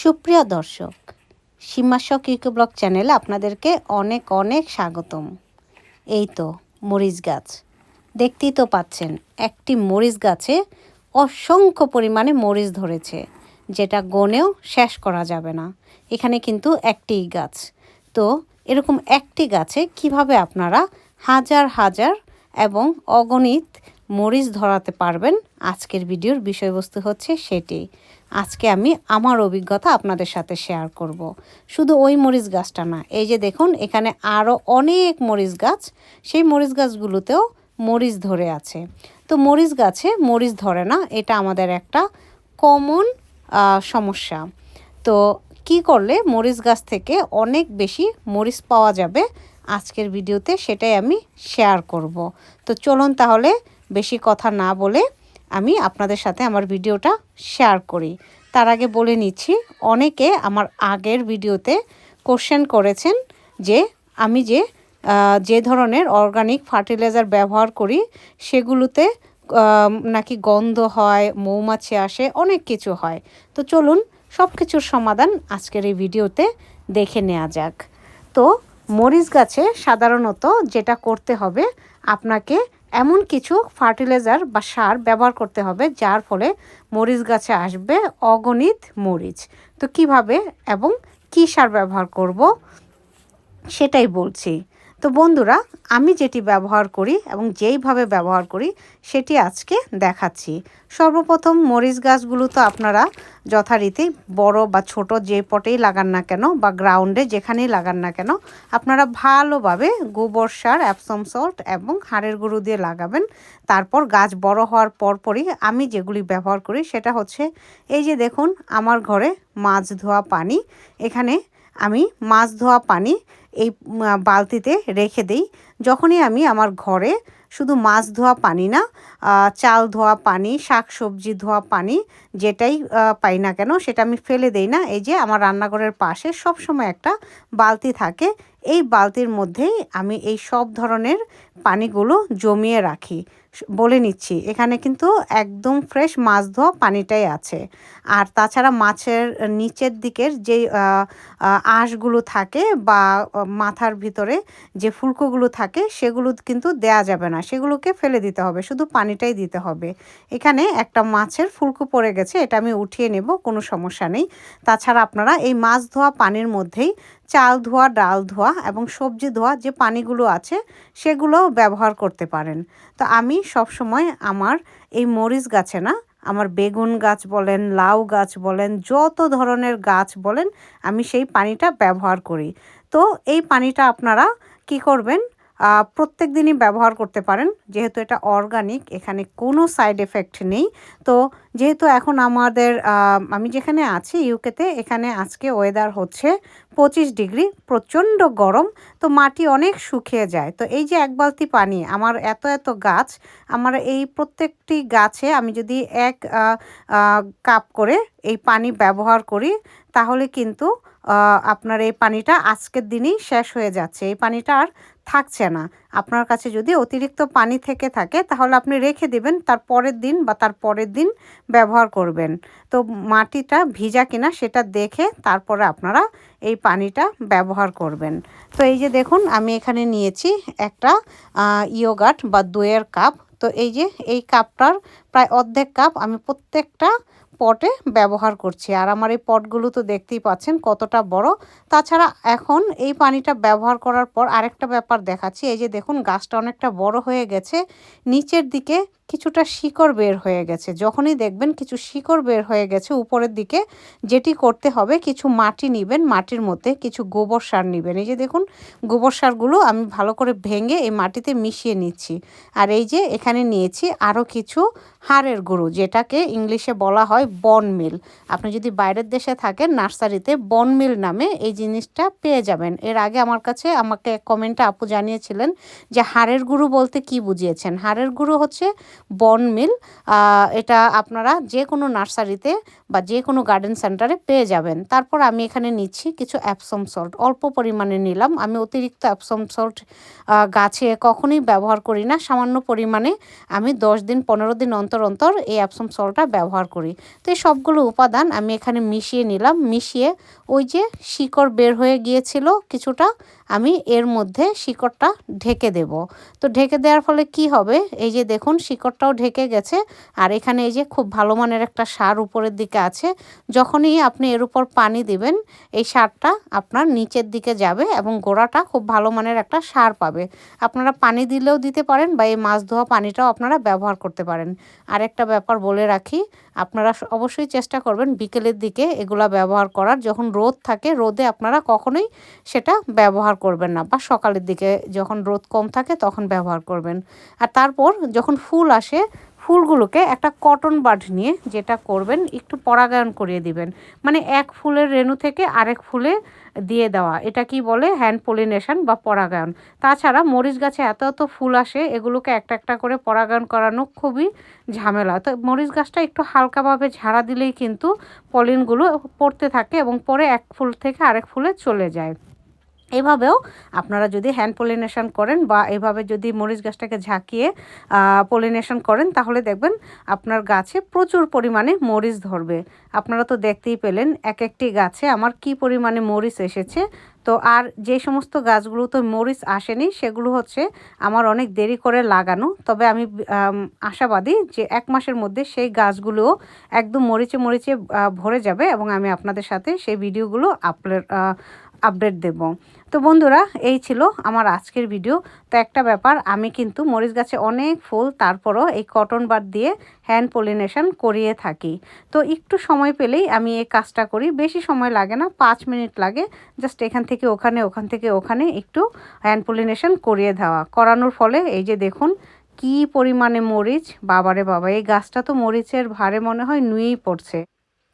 সুপ্রিয় দর্শক, সীমাশক UK blog চ্যানেলে আপনাদেরকে অনেক অনেক স্বাগতম। এই তো মরিচ গাছ। দেখতেই তো পাচ্ছেন, একটি মরিচ গাছে অসংখ্য পরিমাণে মরিচ ধরেছে, যেটা গনেও শেষ করা যাবে না। এখানে কিন্তু একটি গাছ। তো এরকম একটি গাছে কীভাবে আপনারা হাজার হাজার এবং অগণিত মরিচ ধরাতে পারবেন, আজকের ভিডিওর বিষয়বস্তু হচ্ছে সেটি। আজকে আমি আমার অভিজ্ঞতা আপনাদের সাথে শেয়ার করব। শুধু ওই মরিচ গাছটা না, এই যে দেখুন, এখানে আরও অনেক মরিচ গাছ, সেই মরিচ গাছগুলোতেও মরিচ ধরে আছে। তো মরিচ গাছে মরিচ ধরে না, এটা আমাদের একটা কমন সমস্যা। তো কি করলে মরিচ গাছ থেকে অনেক বেশি মরিচ পাওয়া যাবে আজকের ভিডিওতে সেটাই আমি শেয়ার করব। তো চলুন তাহলে বেশি কথা না বলে আমি আপনাদের সাথে আমার ভিডিওটা শেয়ার করি। তার আগে বলে নিচ্ছি, অনেকে আমার আগের ভিডিওতে কোশ্চেন করেছেন যে, আমি যে যে ধরনের অর্গানিক ফার্টিলাইজার ব্যবহার করি, সেগুলোতে নাকি গন্ধ হয়, মৌমাছি আসে, অনেক কিছু হয়। তো চলুন সব কিছুর সমাধান আজকের এই ভিডিওতে দেখে নেওয়া যাক। তো মরিচ গাছে সাধারণত যেটা করতে হবে, আপনাকে এমন কিছু ফার্টিলাইজার বা সার ব্যবহার করতে হবে, যার ফলে মরিচ গাছে আসবে অগণিত মরিচ। তো কীভাবে এবং কি সার ব্যবহার করব সেটাই বলছি। তো বন্ধুরা, আমি যেটি ব্যবহার করি এবং যেইভাবে ব্যবহার করি, সেটি আজকে দেখাচ্ছি। সর্বপ্রথম মরিচ গাছগুলো তো আপনারা যথারীতি বড় বা ছোট যে পটেই লাগান না কেন বা গ্রাউন্ডে যেখানেই লাগান না কেন, আপনারা ভালোভাবে গোবর সার অ্যাপসম সল্ট এবং হাড়ের গুঁড়ো দিয়ে লাগাবেন। তারপর গাছ বড় হওয়ার পরপরই আমি যেগুলি ব্যবহার করি, সেটা হচ্ছে, এই যে দেখুন, আমার ঘরে মাছ ধোয়া পানি। এখানে আমি মাছ ধোয়া পানি এই বালতিতে রেখে দিই। যখনই আমি আমার ঘরে শুধু মাছ ধোয়া পানি না চাল ধোয়া পানি শাক সবজি ধোয়া পানি যেটাই পাই না কেন সেটা আমি ফেলে দেই না। এই যে আমার রান্নাঘরের পাশে সব সময় একটা বালতি থাকে। এই বালতির মধ্যেই আমি এই সব ধরনের পানিগুলো জমিয়ে রাখি। বলে নিচ্ছি, এখানে কিন্তু একদম ফ্রেশ মাছ ধোয়া পানিটাই আছে। আর তাছাড়া মাছের নিচের দিকের যে আঁশগুলো থাকে বা মাথার ভিতরে যে ফুলকোগুলো থাকে, সেগুলো কিন্তু দেয়া যাবে না। সেগুলোকে ফেলে দিতে হবে, শুধু পানিটাই দিতে হবে। এখানে একটা মাছের ফুলকো পড়ে গেছে, এটা আমি উঠিয়ে নেব, কোনো সমস্যা নেই। তাছাড়া আপনারা এই মাছ ধোয়া পানির মধ্যেই চাল ধোয়া, ডাল ধোয়া এবং সবজি ধোয়া যে পানিগুলো আছে সেগুলোও ব্যবহার করতে পারেন। তো আমি সব সময় আমার এই মরিচ গাছে না, আমার বেগুন গাছ বলেন, লাউ গাছ বলেন, যত ধরনের গাছ বলেন, আমি সেই পানিটা ব্যবহার করি। তো এই পানিটা আপনারা কি করবেন প্রত্যেক দিনই ব্যবহার করতে পারেন। যেহেতু এটা অর্গানিক এখানে কোনো সাইড এফেক্ট নেই। তো যেহেতু এখন আমাদের আমি যেখানে আছি ইউকেতে এখানে আজকে ওয়েদার হচ্ছে পঁচিশ ডিগ্রি, প্রচণ্ড গরম। তো মাটি অনেক শুকিয়ে যায়। তো এই যে এক বালতি পানি, আমার এত এত গাছ, আমার এই প্রত্যেকটি গাছে আমি যদি এক কাপ করে এই পানি ব্যবহার করি, তাহলে কিন্তু আপনার এই পানিটা আজকের দিনেই শেষ হয়ে যাচ্ছে। এই পানিটা আর থাকছে না। আপনার কাছে যদি অতিরিক্ত পানি থেকে থাকে, তাহলে আপনি রেখে দেবেন, তার পরের দিন বা তার পরের দিন ব্যবহার করবেন। তো মাটিটা ভিজা কিনা সেটা দেখে তারপরে আপনারা এই পানিটা ব্যবহার করবেন। তো এই যে দেখুন, আমি এখানে নিয়েছি একটা ইয়োগাট বা দইয়ের কাপ। তো এই যে এই কাপটার প্রায় অর্ধেক কাপ আমি প্রত্যেকটা পটে ব্যবহার করছি। আর আমার এই পটগুলো তো দেখতেই পাচ্ছেন কতটা বড়। তাছাড়া এখন এই পানিটা ব্যবহার করার পর আরেকটা ব্যাপার দেখাচ্ছি। এই যে দেখুন, গাছটা অনেকটা বড় হয়ে গেছে। নিচের দিকে কিছুটা শিকড় বের হয়ে গেছে। যখনই দেখবেন কিছু শিকড় বের হয়ে গেছে উপরের দিকে, যেটি করতে হবে কিছু মাটি নেবেন, মাটির মধ্যে কিছু গোবর সার নেবেন। এই যে দেখুন, গোবর সারগুলো আমি ভালো করে ভেঙে এই মাটিতে মিশিয়ে নিচ্ছি। আর এই যে এখানে নিয়েছি আরও কিছু হাড়ের গরু যেটাকে ইংলিশে বলা হয় বন মিল আপনি যদি বাইরের দেশে থাকেন, নার্সারিতে বন মিল নামে এই জিনিসটা পেয়ে যাবেন। এর আগে আমার কাছে আমাকে কমেন্টে আপু জানিয়েছিলেন যে হাড়ের গুরু বলতে কি বুঝিয়েছেন? হাড়ের গুরু হচ্ছে বন মিল এটা আপনারা যে কোনো নার্সারিতে বা যে কোনো গার্ডেন সেন্টারে পেয়ে যাবেন। তারপর আমি এখানে নিচ্ছি কিছু অ্যাপসম সল্ট অল্প পরিমাণে নিলাম। আমি অতিরিক্ত অ্যাপসম সল্ট গাছে কখনোই ব্যবহার করি না। সামান্য পরিমাণে আমি দশ দিন, পনেরো দিন অন্তর অন্তর এই অ্যাপসম সল্টটা ব্যবহার করি। তো এই সবগুলো উপাদান আমি এখানে মিশিয়ে নিলাম। মিশিয়ে ওই যে শিকড় বের হয়ে গিয়েছিল কিছুটা, আমি এর মধ্যে শিকড়টা ঢেকে দেব। তো ঢেকে দেওয়ার ফলে কি হবে? এই যে দেখুন শিকড়টাও ঢেকে গেছে। আর এখানে এই যে খুব ভালো মানের একটা সার উপরের দিকে আছে। যখনই আপনি এর উপর পানি দিবেন, এই সারটা আপনার নিচের দিকে যাবে এবং গোড়াটা খুব ভালো মানের একটা সার পাবে। আপনারা পানি দিলেও দিতে পারেন বা এই মাছ ধোয়া পানিটাও আপনারা ব্যবহার করতে পারেন। আরেকটা ব্যাপার বলে রাখি, আপনারা অবশ্যই চেষ্টা করবেন বিকেলের দিকে এগুলা ব্যবহার করার। যখন রোদ থাকে, রোদে আপনারা কখনোই সেটা ব্যবহার করবেন না বা সকালের দিকে যখন রোদ কম থাকে তখন ব্যবহার করবেন। আর তারপর যখন ফুল আসে ফুলগুলোকে একটা কটন বাড নিয়ে যেটা করবেন, একটু পরাগায়ন করিয়ে দিবেন। মানে এক ফুলের রেণু থেকে আরেক ফুলে দিয়ে দেওয়া। এটা কি বলে? হ্যান্ড পলিনেশন বা পরাগায়ন। তাছাড়া মরিচ গাছে এত এত ফুল আসে, এগুলোকে একটা একটা করে পরাগায়ন করানো খুবই ঝামেলা। তো মরিচ গাছটা একটু হালকাভাবে ঝাড়া দিলেই কিন্তু পলিনগুলো পড়তে থাকে এবং পরে এক ফুল থেকে আরেক ফুলে চলে যায়। এভাবেও আপনারা যদি হ্যান্ড পলিনেশন করেন বা এভাবে যদি মরিচ গাছটাকে ঝাঁকিয়ে পলিনেশন করেন, তাহলে দেখবেন আপনার গাছে প্রচুর পরিমাণে মরিচ ধরবে। আপনারা তো দেখতেই পেলেন এক একটি গাছে আমার কি পরিমাণে মরিচ এসেছে। তো আর যে সমস্ত গাছগুলো তো মরিচ আসেনি, সেগুলো হচ্ছে আমার অনেক দেরি করে লাগানো। তবে আমি আশাবাদী যে এক মাসের মধ্যে সেই গাছগুলোও একদম মরিচে মরিচে ভরে যাবে এবং আমি আপনাদের সাথে সেই ভিডিওগুলো আপলোড আপডেট দেব। তো বন্ধুরা, এই ছিল আমার আজকের ভিডিও। তো একটা ব্যাপার, আমি কিন্তু মরিচ গাছে অনেক ফুল, তারপরও এই কটন বার দিয়ে হ্যান্ড পলিনেশন করিয়ে থাকি। তো একটু সময় পেলেই আমি এই কাজটা করি। বেশি সময় লাগে না, পাঁচ মিনিট লাগে। জাস্ট এখান থেকে ওখানে, ওখান থেকে ওখানে একটু হ্যান্ড পলিনেশন করিয়ে দেওয়া। করানোর ফলে এই যে দেখুন, কি পরিমাণে মরিচ, বাবারে বাবা, এই গাছটা তো মরিচের ভারে মনে হয় নুয়েই পড়ছে।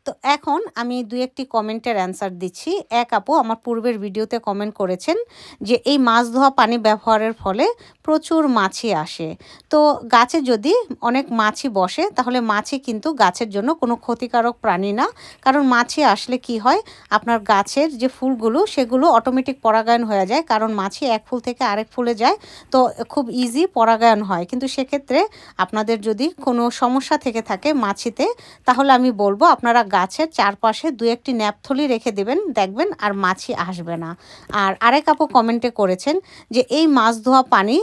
তো এখন আমি দু একটি কমেন্টের অ্যান্সার দিচ্ছি। এক আপু আমার পূর্বের ভিডিওতে কমেন্ট করেছেন যে, এই মাছ ধোয়া পানি ব্যবহারের ফলে প্রচুর মাছি আসে। তো গাছে যদি অনেক মাছি বসে, তাহলে মাছি কিন্তু গাছের জন্য কোনো ক্ষতিকারক প্রাণী না। কারণ মাছি আসলে কি হয়, আপনার গাছের যে ফুলগুলো, সেগুলো অটোমেটিক পরাগায়ন হয়ে যায়। কারণ মাছি এক ফুল থেকে আরেক ফুলে যায়, তো খুব ইজি পরাগায়ন হয়। কিন্তু সেক্ষেত্রে আপনাদের যদি কোনো সমস্যা থেকে থাকে মাছিতে, তাহলে আমি বলব আপনারা গাছের চারপাশে দু একটি ন্যাপথলি রেখে দেবেন, দেখবেন আর মাছি আসবে না। আর আরেক আপু কমেন্টে করেছেন যে, এই মাছ ধোয়া পানি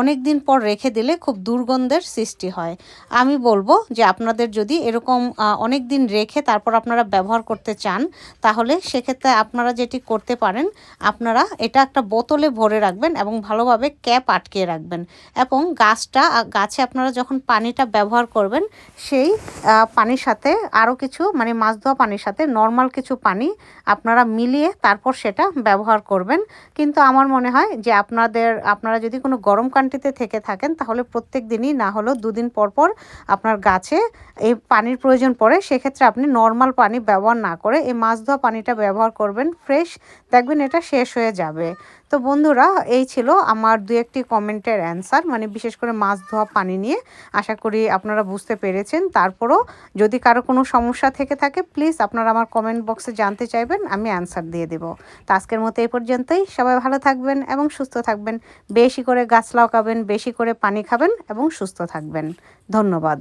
অনেক দিন পর রেখে দিলে খুব দুর্গন্ধের সৃষ্টি হয়। আমি বলব যে, আপনাদের যদি এরকম অনেক দিন রেখে তারপর আপনারা ব্যবহার করতে চান, তাহলে সেক্ষেত্রে আপনারা যেটি করতে পারেন, আপনারা এটা একটা বোতলে ভরে রাখবেন এবং ভালোভাবে ক্যাপ আটকিয়ে রাখবেন। এবং গাছটা গাছে আপনারা যখন পানিটা ব্যবহার করবেন, সেই পানির সাথে আরও কিছু মানে মাছ ধোয়া পানির সাথে নর্মাল কিছু পানি আপনারা মিলিয়ে তারপর সেটা ব্যবহার করবেন। কিন্তু আমার মনে হয় যে আপনাদের, আপনারা যদি কোনো গরম কান্ট্রিতে থেকে থাকেন, তাহলে প্রত্যেক দিনই না হলেও দুদিন পর পর আপনার গাছে এই পানির প্রয়োজন পড়ে। সেক্ষেত্রে আপনি নর্মাল পানি ব্যবহার না করে এই মাছ ধোয়া পানিটা ব্যবহার করবেন। ফ্রেশ, দেখবেন এটা শেষ হয়ে যাবে। তো বন্ধুরা, এই ছিল আমার দু একটি কমেন্টের অ্যান্সার মানে বিশেষ করে মাছ ধোয়া পানি নিয়ে। আশা করি আপনারা বুঝতে পেরেছেন। তারপরও যদি কারও কোনো সমস্যা থেকে থাকে প্লিজ আপনারা আমার কমেন্ট বক্সে জানতে চাইবেন, আমি অ্যান্সার দিয়ে দেবো। তো আজকের মতো এই পর্যন্তই। সবাই ভালো থাকবেন এবং সুস্থ থাকবেন। বেশি করে গাছ লাগাবেন, বেশি করে পানি খাবেন এবং সুস্থ থাকবেন। ধন্যবাদ।